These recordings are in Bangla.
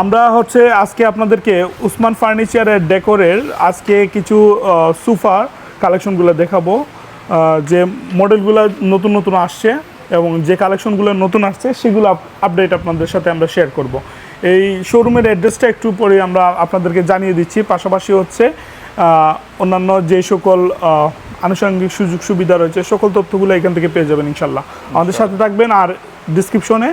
আমরা হচ্ছে আজকে আপনাদেরকে উসমান ফার্নিচারের ডেকোরের আজকে কিছু সোফা কালেকশনগুলো দেখাবো যে মডেলগুলো নতুন নতুন আসছে এবং যে কালেকশনগুলো নতুন আসছে সেগুলো আপডেট আপনাদের সাথে আমরা শেয়ার করব। এই শোরুমের অ্যাড্রেসটা একটু পরে আমরা আপনাদেরকে জানিয়ে দিচ্ছি। পাশাপাশি হচ্ছে অন্যান্য যে সকল আনুষঙ্গিক সুযোগ সুবিধা রয়েছে সকল তথ্যগুলো এখান থেকে পেয়ে যাবেন ইনশাল্লাহ। আমাদের সাথে থাকবেন আর ডিসক্রিপশনে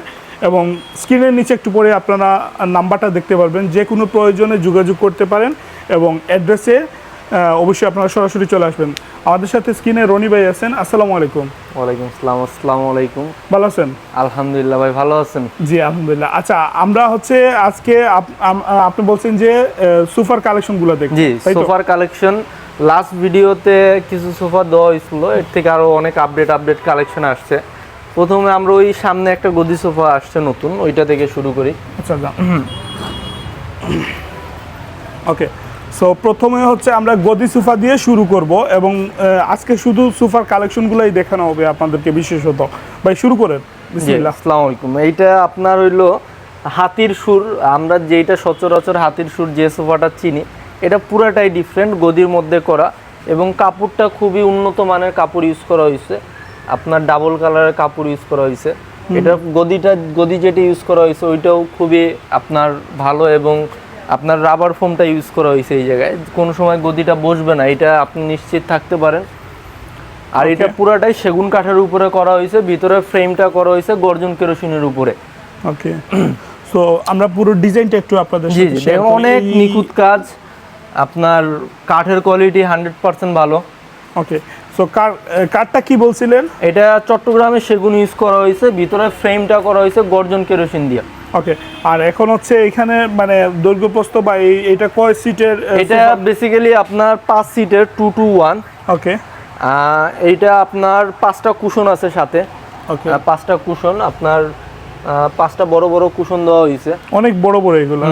এবং স্ক্রিনের নিচে একটু পরে আপনারা নাম্বারটা দেখতে পারবেন যে কোনো প্রয়োজনে যোগাযোগ করতে পারেন এবং অ্যাড্রেসে অবশ্যই আপনারা সরাসরি চলে আসবেন। আমাদের সাথে স্ক্রিনে রনি ভাই আছেন আসসালামু আলাইকুম। ওয়ালাইকুম আসসালাম আসসালামু আলাইকুম। ভালো আছেন? আলহামদুলিল্লাহ ভাই ভালো আছেন? জি আলহামদুলিল্লাহ। আচ্ছা আমরা হচ্ছে আজকে আপনি বলছেন যে সুপার কালেকশনগুলো দেখব জি সুপার কালেকশন। লাস্ট ভিডিওতে কিছু সোফা দেওয়া হয়েছিল এর থেকে আরও অনেক আপডেট আপডেট কালেকশন আসছে। প্রথমে আমরা ওই সামনে একটা গদি সোফা আসছে নতুন ওইটা থেকে শুরু করি। আচ্ছা ওকে সো প্রথমে হচ্ছে আমরা গদি সোফা দিয়ে শুরু করব এবং আজকে শুধু সোফার কালেকশনগুলোই দেখানো হবে আপনাদেরকে বিশেষত। ভাই শুরু করেন। বিসমিল্লাহ। আসসালামু আলাইকুম। এইটা আপনার হইল হাতির সুর। আমরা যেটা সচরাচর হাতির সুর যে সোফাটা চিনি এটা পুরাটাই ডিফারেন্ট গদির মধ্যে করা। এবং কাপড়টা খুবই উন্নত মানের কাপড় ইউজ করা হয়েছে। আপনার ডাবল কালারের কাপড় ইউজ করা হয়েছে। এটা গদিটা গদি যেটা ইউজ করা হয়েছে ওইটাও খুবই আপনার ভালো এবং আপনার রাবার ফোমটা ইউজ করা হয়েছে এই জায়গায়। কোনো সময় গদিটা বসবে না এটা আপনি নিশ্চিত থাকতে পারেন। আর এটা. পুরাটাই সেগুন কাঠের উপরে করা হয়েছে ভিতরে ফ্রেমটা করা হয়েছে গর্জন কেরোসিনের উপরে। ওকে সো আমরা পুরো ডিজাইনটা একটু আপনাদের। অনেক নিখুঁত কাজ। আপনার কাঠের কোয়ালিটি হান্ড্রেড পার্সেন্ট ভালো। ওকে সো কার কারটা কি বলছিলেন? এটা চট্টগ্রামে সেগুন ইউজ করা হয়েছে ভিতরে ফ্রেমটা করা হয়েছে গর্জন কেরোসিন দিয়ে। ওকে আর এখন হচ্ছে এখানে মানে দৈর্ঘ্যপ্রস্থ বা এই এটা কয় সিটের এটা বেসিক্যালি আপনার পাঁচ সিটের টু টু ওয়ান ওকে এইটা আপনার পাঁচটা কুশন আছে সাথে। ওকে পাঁচটা কুশন আপনার পাঁচটা বড় বড় কুশন দেওয়া হয়েছে। অনেক বড় বড় এগুলো।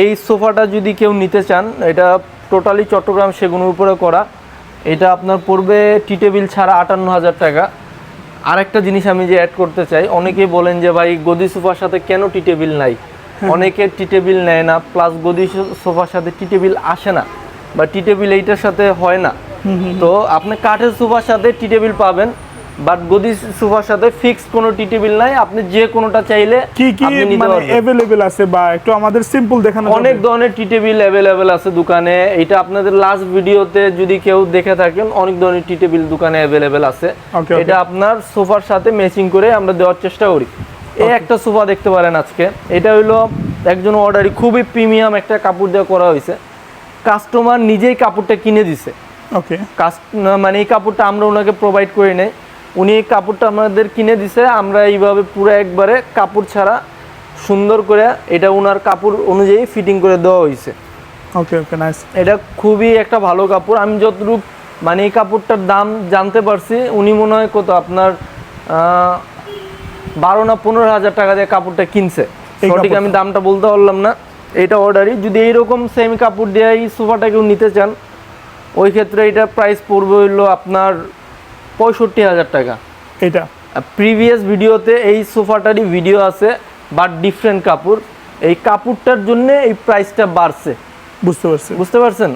এই সোফাটা যদি কেউ নিতে চান এটা টোটালি চট্টগ্রাম সেগুনের উপরে করা। এটা আপনার পড়বে টি টেবিল ছাড়া আটান্ন হাজার টাকা। আরেকটা জিনিস আমি যে অ্যাড করতে চাই অনেকেই বলেন যে ভাই গদি সোফার সাথে কেন টি টেবিল নাই? অনেকে টি টেবিল নেয় না প্লাস গদি সোফার সাথে টি টেবিল আসে না বা টি টেবিল এইটার সাথে হয় না। তো আপনি কাঠের সোফার সাথে টি টেবিল পাবেন বাট গদি সোফার সাথে ফিক্সড কোনো টি টেবিল নাই। আপনি যে কোনোটা চাইলে কি কি মানে। অ্যাভেলেবেল আছে বা একটু আমাদের সিম্পল দেখানো অনেক ধরনের টি টেবিল অ্যাভেলেবেল আছে দোকানে। এটা আপনাদের লাস্ট ভিডিওতে যদি কেউ দেখে থাকেন অনেক ধরনের টি টেবিল দোকানে অ্যাভেলেবেল আছে. এটা আপনার সোফার সাথে ম্যাচিং করে আমরা দেওয়ার চেষ্টা করি। এই একটা সোফা দেখতে পারেন আজকে। এটা হইল একজন অর্ডারই খুবই প্রিমিয়াম একটা কাপড় দিয়ে করা হয়েছে। কাস্টমার নিজেই কাপড়টা কিনে দিছে। ওকে কাস্ট মানে এই কাপড়টা আমরা ওনাকে প্রোভাইড করে নেই। উনি এই কাপড়টা আমাদের কিনে দিছে আমরা এইভাবে পুরো একবারে কাপড় ছাড়া সুন্দর করে এটা ওনার কাপড় অনুযায়ী ফিটিং করে দেওয়া হয়েছে। ওকে ওকে নাইস এটা খুবই একটা ভালো কাপড়। আমি যতটুকু মানে এই কাপড়টার দাম জানতে পারছি উনি মনে হয় কত আপনার বারো না পনেরো হাজার টাকা দিয়ে কাপড়টা কিনছে। সঠিক আমি দামটা বলতে পারলাম না এটা অর্ডারই যদি এইরকম সেম কাপড় দিয়ে এই সোফাটা কেউ নিতে চান ওই ক্ষেত্রে এটা প্রাইস পড়বে হইল আপনার পঁয়ষট্টি হাজার টাকা। এটা। প্রিভিয়াস ভিডিওতে এই সোফাটারই ভিডিও আছে বাট ডিফারেন্ট কাপড়। এই কাপড়টার জন্য এই প্রাইসটা বাড়ছে। বুঝতে পারছি। বুঝতে পারছেন?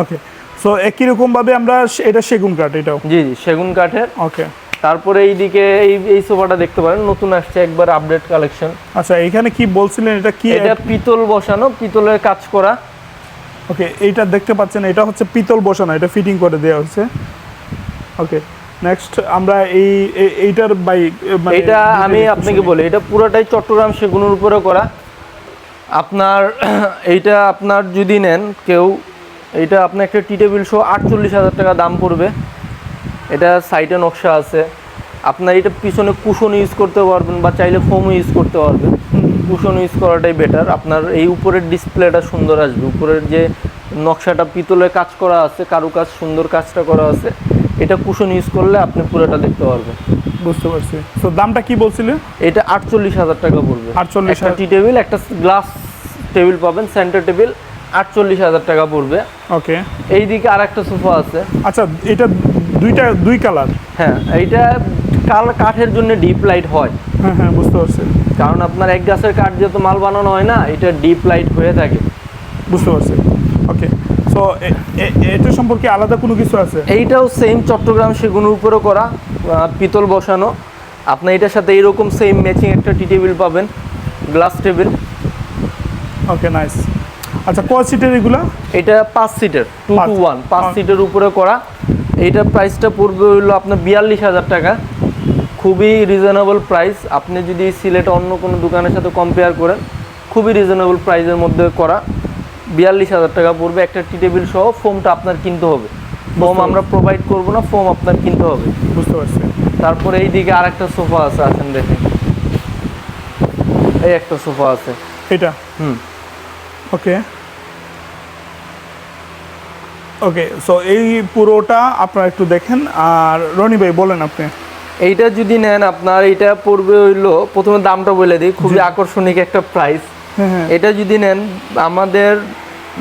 ওকে সো একই রকম ভাবে আমরা এটা সেগুন কাঠ এটাও। জি জি সেগুন কাঠের। ওকে তারপরে এইদিকে এই এই সোফাটা দেখতে পারেন নতুন আসছে একবার আপডেট কালেকশন আচ্ছা এখানে কি বলছিলেন এটা কি এটা পিতল বসানো পিতলের কাজ করা। ওকে এইটা দেখতে পাচ্ছেন এটা হচ্ছে পিতল বসানো এটা ফিটিং করে দেওয়া হচ্ছে। ওকে নেক্সট আমরা এই এইটার বাই মানে এটা আমি আপনাকে বলি এটা পুরোটাই চট্টগ্রাম সেগুনের উপরে করা। আপনার এইটা আপনার যদি নেন কেউ এটা আপনার একটা টি টেবিল শো আটচল্লিশ হাজার টাকা দাম পড়বে। এটা সাইডে নকশা আছে। আপনার এটা পিছনে কুশন ইউজ করতে পারবেন বা চাইলে ফোম ইউজ করতে পারবেন। কুশন ইউজ করাটাই বেটার আপনার এই উপরের ডিসপ্লেটা সুন্দর আসবে। উপরের যে নকশাটা পিতলের কাজ করা আছে কারুকাজ সুন্দর কাজটা করা আছে। এটা কুশন ইউজ করলে আপনি পুরোটা দেখতে পারবেন। বুঝতে পারছি। তো দামটা কি বলছিলেন এটা আটচল্লিশ হাজার টাকা পড়বে। 48,000 একটা টি টেবিল একটা গ্লাস টেবিল পাবেন সেন্টার টেবিল আটচল্লিশ হাজার টাকা পড়বে। ওকে এইদিকে আর একটা সোফা আছে। আচ্ছা এটা দুইটা দুই কালার হ্যাঁ এইটা কাল কাঠের জন্য ডিপ লাইট হয়। হ্যাঁ হ্যাঁ বুঝতে পারছি। কারণ আপনার এক গাছের কাঠ যেহেতু মাল বানানো হয় না এটা ডিপ লাইট হয়ে থাকে। বুঝতে পারছি। ওকে সো এটা সম্পর্কে আলাদা কোনো কিছু আছে? এইটাও সেম চট্টগ্রাম সেগুনের উপরও করা পিতল বসানো। আপনি এটার সাথে এরকম সেম ম্যাচিং একটা টি টেবিল পাবেন গ্লাস টেবিল ওকে নাইস আচ্ছা ক সিটের এগুলা? এটা পাঁচ সিটের টু টু ওয়ান পাঁচ। সিটের উপরে করা। এইটার প্রাইসটা পড়বে হলো আপনার বিয়াল্লিশ হাজার টাকা। খুবই রিজনেবল প্রাইস আপনি যদি সিলেটে অন্য কোনো দোকানের সাথে কম্পেয়ার করেন খুবই রিজনেবল প্রাইসের মধ্যে করা। বিয়াল্লিশ হাজার টাকা পড়বে একটা টি টেবিল সহ ফোমটা আপনার কিনতে হবে। ফোম আমরা প্রোভাইড করব না ফোম আপনার কিনতে হবে। বুঝতে পারছি। তারপরে এই দিকে আরেকটা সোফা আছে আছেন দেখেন। এই একটা সোফা আছে। এটা হুম। ওকে। ওকে সো এই পুরোটা আপনারা একটু দেখেন। আর রনি ভাই বলেন আপনি। এইটা যদি নেন আপনার এটা পড়বে হইল প্রথমে দামটা বলে দিই খুবই আকর্ষণীয় একটা প্রাইস এটা যদি নেন আমাদের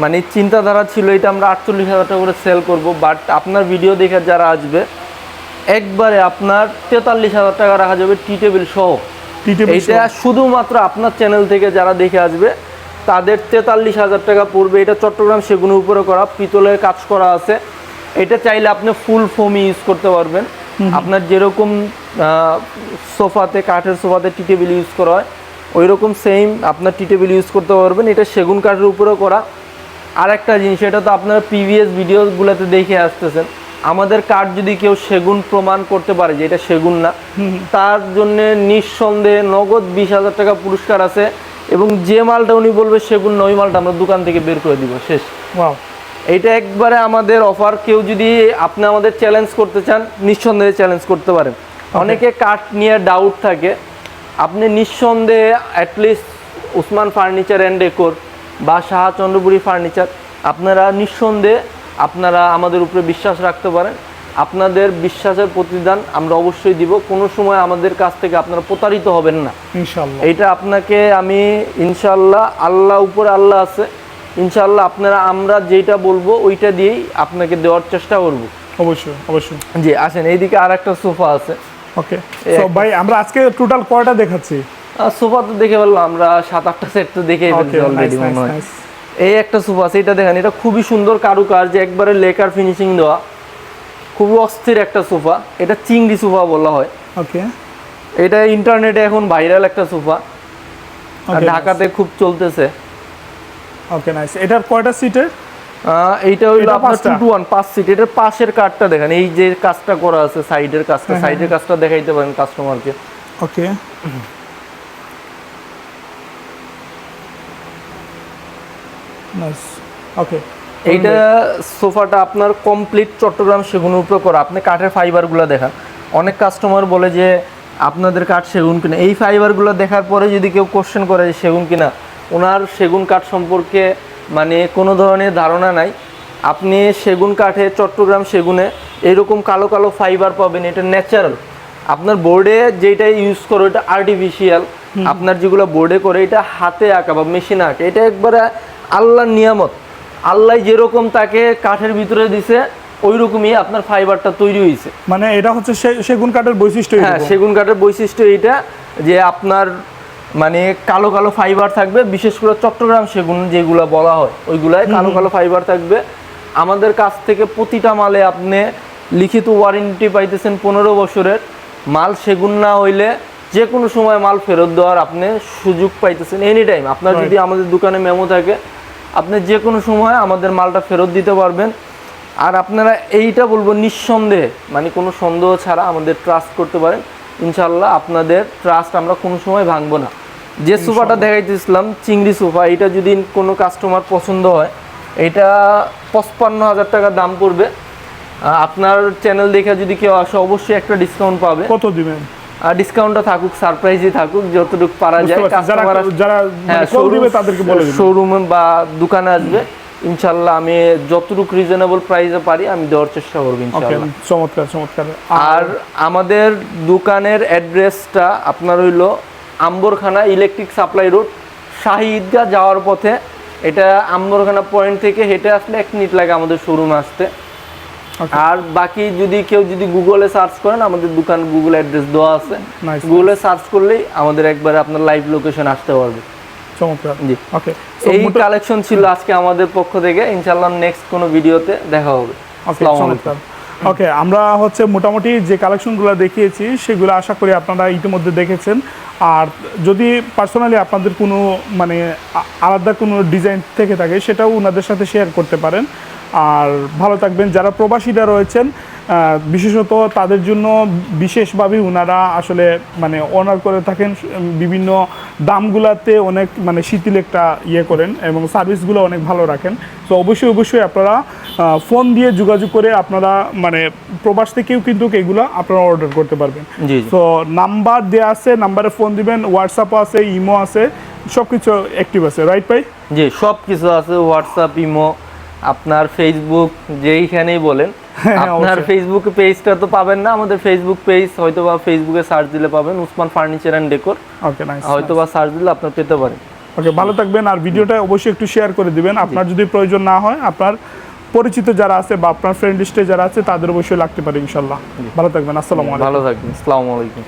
মানে চিন্তাধারা ছিল এটা আমরা আটচল্লিশ হাজার টাকা করে সেল করব বাট আপনার ভিডিও দেখে যারা আসবে একবারে আপনার তেতাল্লিশ হাজার টাকা রাখা যাবে টি টেবিল সহ। এটা শুধুমাত্র আপনার চ্যানেল থেকে যারা দেখে আসবে তাদের তেতাল্লিশ হাজার টাকা পড়বে। এটা চট্টগ্রাম সেগুনের উপরে করা পিতলের কাজ করা আছে। এটা চাইলে আপনি ফুল ফোমই ইউজ করতে পারবেন। আপনার যেরকম সোফাতে কাঠের সোফাতে টি টেবিল ইউজ করা হয় ওই রকম সেম আপনার টি টেবিল ইউজ করতে পারবেন। এটা সেগুন কাঠের উপরেও করা। আর একটা জিনিস এটা তো আপনারা প্রিভিয়াস ভিডিওগুলোতে দেখে আসতেছেন। আমাদের কাঠ যদি কেউ সেগুন প্রমাণ করতে পারে যে এটা সেগুন না তার জন্য নিঃসন্দেহে নগদ বিশ হাজার টাকা পুরস্কার আছে এবং যে মালটা উনি বলবে সেগুন নয় মালটা আমরা দোকান থেকে বের করে দিব শেষ। ওয়াও এইটা একবারে আমাদের অফার কেউ যদি আপনি আমাদের চ্যালেঞ্জ করতে চান নিঃসন্দেহে চ্যালেঞ্জ করতে পারেন। অনেকে কাঠ নিয়ে ডাউট থাকে। আপনি নিঃসন্দেহে at least Usman furniture and decor বা শাহ চন্দ্রপুরি ফার্নিচার আপনারা নিঃসন্দেহে আপনারা আমাদের উপরে বিশ্বাস রাখতে পারেন। আপনাদের বিশ্বাসের প্রতিদান আমরা অবশ্যই দিব। কোনো সময় আমাদের কাছ থেকে আপনারা প্রতারিত হবেন না। ইনশাআল্লাহ। এইটা আপনাকে আমি ইনশাল্লাহ আল্লাহ উপরে আল্লাহ আছে। ইনশাল্লাহ আপনারা আমরা যেটা বলব ওইটা দিয়েই আপনাকে দেওয়ার চেষ্টা করব। অবশ্যই অবশ্যই। জি আসেন এইদিকে আর একটা সোফা আছে। ওকে সো ভাই আমরা আজকে টোটাল কয়টা দেখাচ্ছি? সোফা তো দেখে বললাম আমরা সাত আটটা সেট তো দেখেই ফেলছি অলরেডি মনে হয়। এই একটা সোফা আছে এটা দেখেন এটা খুবই সুন্দর কারুকাজ যে একবারে লেকার ফিনিশিং দেওয়া। খুবই অস্থির একটা সোফা এটা চিংড়ি সোফা বলা হয়। ওকে এটা ইন্টারনেটে এখন ভাইরাল একটা সোফা ঢাকাতে খুব চলতেছে। ওকে নাইস এটার কয়টা সিটের এইটা হইল আপনার? টু টু ওয়ান পাঁচ সিট এটার পাশের কাঠটা দেখেন এই যে কাজটা করা আছে সাইডের কাজটা হ্যাঁ, সাইডের কাজটা দেখাইতে পারেন কাস্টমারকে ওকে। Nice okay. এইটা সোফাটা আপনার কমপ্লিট চট্টগ্রাম সেগুনের উপরে করা আপনি কাঠের ফাইবারগুলো দেখান। অনেক কাস্টমার বলে যে আপনাদের কাঠ সেগুন কিনা? এই ফাইবারগুলো দেখার পরে যদি কেউ কোশ্চেন করে যে সেগুন কিনা ওনার সেগুন কাঠ সম্পর্কে মানে কোনো ধরনের ধারণা নাই। আপনি সেগুন কাঠে চট্টগ্রাম সেগুনে এরকম কালো কালো ফাইবার পাবেন এটা ন্যাচারাল আপনার বোর্ডে যেটা ইউজ করো এটা আর্টিফিশিয়াল আপনার যেগুলো বোর্ডে করে এটা হাতে আঁকা বা মেশিনে আঁকা। এটা একবারে আল্লাহর নিয়ামত। আল্লাহ যেরকম তাকে কাঠের ভিতরে দিছে ওই রকমই আপনার ফাইবারটা তৈরি হয়েছে মানে এটা হচ্ছে সে- সেগুন কাঠের বৈশিষ্ট্য হ্যাঁ সেগুন কাঠের বৈশিষ্ট্য এইটা যে আপনার মানে কালো কালো ফাইবার থাকবে বিশেষ করে চট্টগ্রাম সেগুন যেগুলো বলা হয় ওইগুলাই কালো কালো ফাইবার থাকবে। আমাদের কাছ থেকে প্রতিটা মালে আপনি লিখিত ওয়ারেন্টি পাইতেছেন পনেরো বছরের। মাল সেগুন না হইলে যে কোনো সময় মাল ফেরত দেওয়ার আপনি সুযোগ পাইতেছেন এনি টাইম আপনার যদি আমাদের দোকানে মেমো থাকে আপনি যে কোনো সময় আমাদের মালটা ফেরত দিতে পারবেন। আর আপনারা এইটা বলব নিঃসন্দেহে মানে কোনো সন্দেহ ছাড়া আমাদের ট্রাস্ট করতে পারেন। ইনশাল্লাহ আপনাদের ট্রাস্ট আমরা কোনো সময় ভাঙবো না। যে সোফাটা দেখাইতেছিলাম চিংড়ি সোফা এটা যদি কোনো কাস্টমার পছন্দ হয় এটা পঁচপান্ন হাজার টাকা দাম পড়বে। আপনার চ্যানেল দেখে যদি কেউ আসে অবশ্যই একটা ডিসকাউন্ট পাবে। কত দিবেন? আর ডিসকাউন্টটা থাকুক সারপ্রাইজই থাকুক যতটুকু পারা যায় যারা কাস্টমার যারা মানে কল দিবে তাদেরকে বলে শোরুমে বা দোকানে আসবে। ইনশাল্লাহ আমি যতটুকু রিজনেবল প্রাইসে পারি আমি দেওয়ার চেষ্টা করব ইনশাল্লাহ চমৎকার চমৎকার। আর আমাদের দোকানের অ্যাড্রেসটা আপনার হইল Amberkhana electric supply road Shahi Eidgah যাওয়ার পথে এটা আম্বরখানা পয়েন্ট থেকে হেঁটে আসলে এক মিনিট লাগে আমাদের শোরুমে আসতে। আর বাকি যদি কেউ যদি গুগলে সার্চ করেন আমাদের দোকান গুগল অ্যাড্রেস দেওয়া আছে। গুগলে সার্চ করলেই আমাদের একবারে আপনার লাইভ লোকেশন আসতে পারবে। চমৎকার। জি। ওকে এই কালেকশন ছিল আজকে আমাদের পক্ষ থেকে। ইনশাআল্লাহ নেক্সট কোনো ভিডিওতে দেখা হবে। আসসালামু আলাইকুম। ওকে আমরা হচ্ছে মোটামুটি যে কালেকশনগুলো দেখিয়েছি, সেগুলো আশা করি আপনারা ইতিমধ্যে দেখেছেন। আর যদি পার্সোনালি আপনাদের কোনো মানে আলাদা কোনো ডিজাইন থেকে থাকে, সেটাও ওনাদের সাথে শেয়ার করতে পারেন। আর ভালো থাকবেন। যারা প্রবাসীরা রয়েছেন বিশেষত তাদের জন্য বিশেষভাবে ওনারা আসলে মানে অনার করে থাকেন বিভিন্ন দামগুলাতে অনেক মানে শিথিল একটা ইয়ে করেন এবং সার্ভিসগুলো অনেক ভালো রাখেন। তো অবশ্যই অবশ্যই আপনারা ফোন দিয়ে যোগাযোগ করে আপনারা মানে প্রবাস থেকেও কিন্তু এগুলো আপনারা অর্ডার করতে পারবেন। তো নাম্বার দেওয়া আছে নাম্বারে ফোন দিবেন হোয়াটসঅ্যাপও আছে ইমো আছে সব কিছু অ্যাক্টিভ আছে রাইট ভাই? জি সব কিছু আছে হোয়াটসঅ্যাপ ইমো আপনার ফেসবুক যেইখানেই বলেন। আপনার অবশ্যই। ফেসবুক পেজটা তো পাবেন না আমাদের ফেসবুক পেজ হয়তো বা ফেসবুকে সার্চ দিলে পাবেন Usman furniture and decor okay nice হয়তো বা সার্চ দিলে আপনার পেতে পারেন ওকে ভালো থাকবেন আর ভিডিওটা অবশ্যই একটু শেয়ার করে দিবেন। আপনার যদি প্রয়োজন না হয় আপনার পরিচিত যারা আছে বা আপনার ফ্রেন্ড লিস্টে যারা আছে তাদের অবশ্যই লাগতে পারে ইনশাল্লাহ ভালো থাকবেন আসসালামু আলাইকুম। ভালো থাকবেন আসসালামু আলাইকুম।